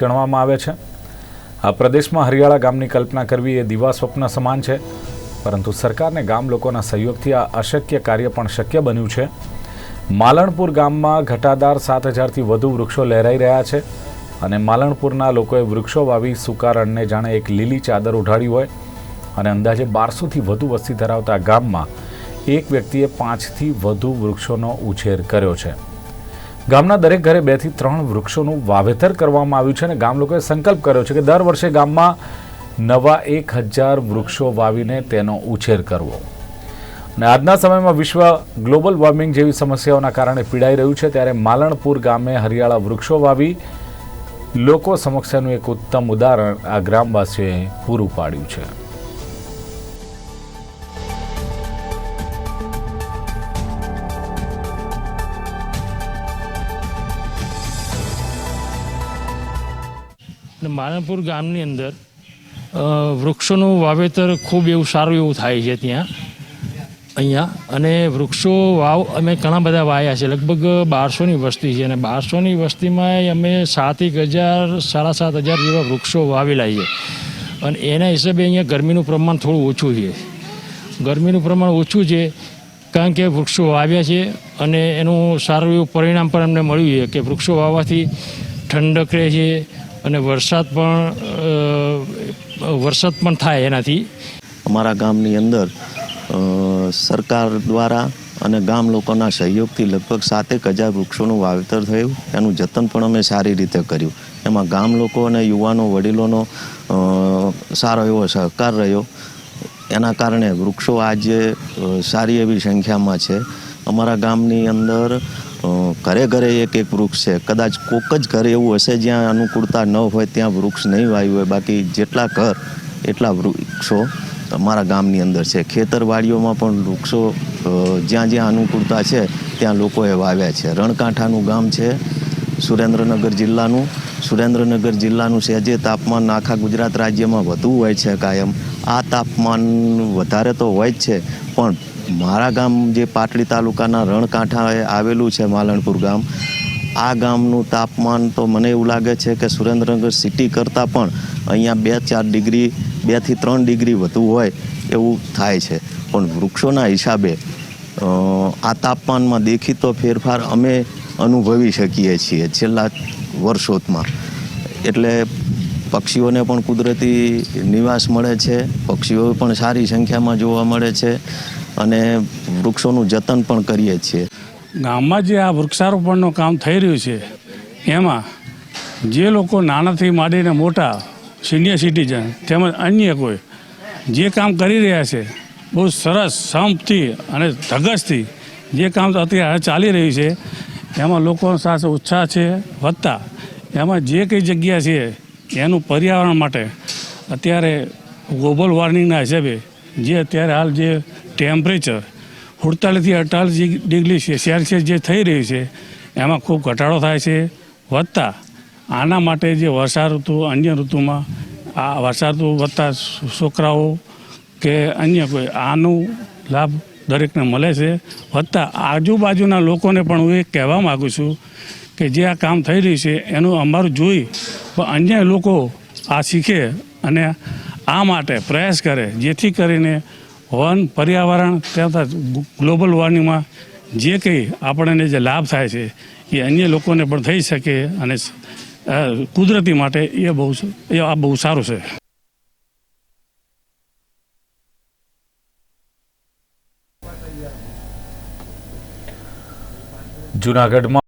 ગણવામાં આવે છે. આ પ્રદેશમાં હરિયાળા ગામની કલ્પના કરવી એ દિવા સ્વપ્ન સમાન છે. પરંતુ સરકારને ગામ લોકોના સહયોગથી આ અશક્ય કાર્ય પણ શક્ય બન્યું છે. માલણપુર ગામમાં ઘટાદાર સાત હજારથી વધુ વૃક્ષો લહેરાઈ રહ્યા છે અને માલણપુરના લોકોએ વૃક્ષો વાવી સુકારણને જાણે એક લીલી ચાદર ઉઢાડી હોય અને અંદાજે બારસોથી વધુ વસ્તી ધરાવતા ગામમાં એક વ્યક્તિએ પાંચથી વધુ વૃક્ષોનો ઉછેર કર્યો છે. ગામના દરેક ઘરે બેથી ત્રણ વૃક્ષોનું વાવેતર કરવામાં આવ્યું છે અને ગામ લોકોએ સંકલ્પ કર્યો છે કે દર વર્ષે ગામમાં નવા એક હજાર વૃક્ષો વાવીને તેનો ઉછેર કરવો. અને આજના સમયમાં વિશ્વ ગ્લોબલ વોર્મિંગ જેવી સમસ્યાઓના કારણે પીડાઈ રહ્યું છે ત્યારે માલણપુર ગામે હરિયાળા વૃક્ષો વાવી લોકો સમક્ષનું એક ઉત્તમ ઉદાહરણ આ ગ્રામવાસીઓએ પૂરું પાડ્યું છે. અને માનપુર ગામની અંદર વૃક્ષોનું વાવેતર ખૂબ એવું સારું એવું થાય છે ત્યાં. અહીંયા અને વૃક્ષો વાવ, અમે ઘણા બધા વાવ્યા છે. લગભગ બારસોની વસ્તી છે અને બારસોની વસ્તીમાં અમે સાત એક હજાર, સાડા સાત હજાર જેવા વૃક્ષો વાવેલા છે. અને એના હિસાબે અહીંયા ગરમીનું પ્રમાણ થોડું ઓછું છે. ગરમીનું પ્રમાણ ઓછું છે કારણ કે વૃક્ષો વાવ્યા છે અને એનું સારું એવું પરિણામ પણ અમને મળ્યું છે કે વૃક્ષો વાવવાથી ઠંડક રહે છે અને વરસાદ પણ વરસાદ પણ થાય એનાથી. અમારા ગામની અંદર સરકાર દ્વારા અને ગામ લોકોના સહયોગથી લગભગ સાતેક હજાર વૃક્ષોનું વાવેતર થયું. એનું જતન પણ અમે સારી રીતે કર્યું. એમાં ગામ લોકો અને યુવાનો, વડીલોનો સારો એવો સહકાર રહ્યો. એના કારણે વૃક્ષો આજે સારી એવી સંખ્યામાં છે. અમારા ગામની અંદર ઘરે ઘરે એક એક વૃક્ષ છે. કદાચ કોક જ ઘર એવું હશે જ્યાં અનુકૂળતા ન હોય ત્યાં વૃક્ષ નહીં વાવ્યું હોય. બાકી જેટલા ઘર, એટલા વૃક્ષો અમારા ગામની અંદર છે. ખેતરવાડીઓમાં પણ વૃક્ષો જ્યાં જ્યાં અનુકૂળતા છે, ત્યાં લોકોએ વાવ્યા છે. રણકાંઠાનું ગામ છે, સુરેન્દ્રનગર જિલ્લાનું. સુરેન્દ્રનગર જિલ્લાનું સહેજે તાપમાન આખા ગુજરાત રાજ્યમાં વધુ હોય છે કાયમ. આ તાપમાન વધારે તો હોય જ છે, પણ મારા ગામ જે પાટડી તાલુકાના રણકાંઠાએ આવેલું છે માલણપુર ગામ, આ ગામનું તાપમાન તો મને એવું લાગે છે કે સુરેન્દ્રનગર સિટી કરતાં પણ અહીંયા બે ચાર ડિગ્રી બેથી ત્રણ ડિગ્રી વધુ હોય એવું થાય છે. પણ વૃક્ષોના હિસાબે આ તાપમાનમાં દેખીતો ફેરફાર અમે અનુભવી શકીએ છીએ છેલ્લા વર્ષોમાં. એટલે પક્ષીઓને પણ કુદરતી નિવાસ મળે છે. પક્ષીઓ પણ સારી સંખ્યામાં જોવા મળે છે અને વૃક્ષોનું જતન પણ કરીએ છીએ. ગામમાં જે આ વૃક્ષારોપણનું કામ થઈ રહ્યું છે, એમાં જે લોકો નાનાથી માંડીને મોટા, સિનિયર સિટીઝન તેમજ અન્ય કોઈ જે કામ કરી રહ્યા છે, બહુ સરસ સંપથી અને ધગસથી જે કામ અત્યારે ચાલી રહ્યું છે, એમાં લોકોનો સાથે ઉત્સાહ છે, વધતા. એમાં જે કંઈ જગ્યા છે એનું પર્યાવરણ માટે અત્યારે ગ્લોબલ વોર્મિંગના હિસાબે જે અત્યારે હાલ જે ટેમ્પરેચર સુડતાલીસથી અડતાલીસ ડિગ્રી સેલ્સિયસ જે થઈ રહ્યું છે, એમાં ખૂબ ઘટાડો થાય છે. વધતા આના માટે જે વર્ષા ઋતુ અન્ય ઋતુમાં આ વર્ષા ઋતુ વધતા છોકરાઓ કે અન્ય કોઈ આનું લાભ દરેકને મળે છે. વધતા આજુબાજુના લોકોને પણ હું એ કહેવા માગું છું કે જે આ કામ થઈ રહ્યું છે, એનું અમારું જોઈ અન્ય લોકો આ શીખે અને આ માટે પ્રયાસ કરે, જેથી કરીને વન પર્યાવરણ તથા ગ્લોબલ વોર્મિંગમાં જે કંઈ આપણને જે લાભ થાય છે, એ અન્ય લોકોને પણ થઈ શકે અને કુદરતી માટે એ બહુ એ આ બહુ સારું છે. જૂનાગઢમાં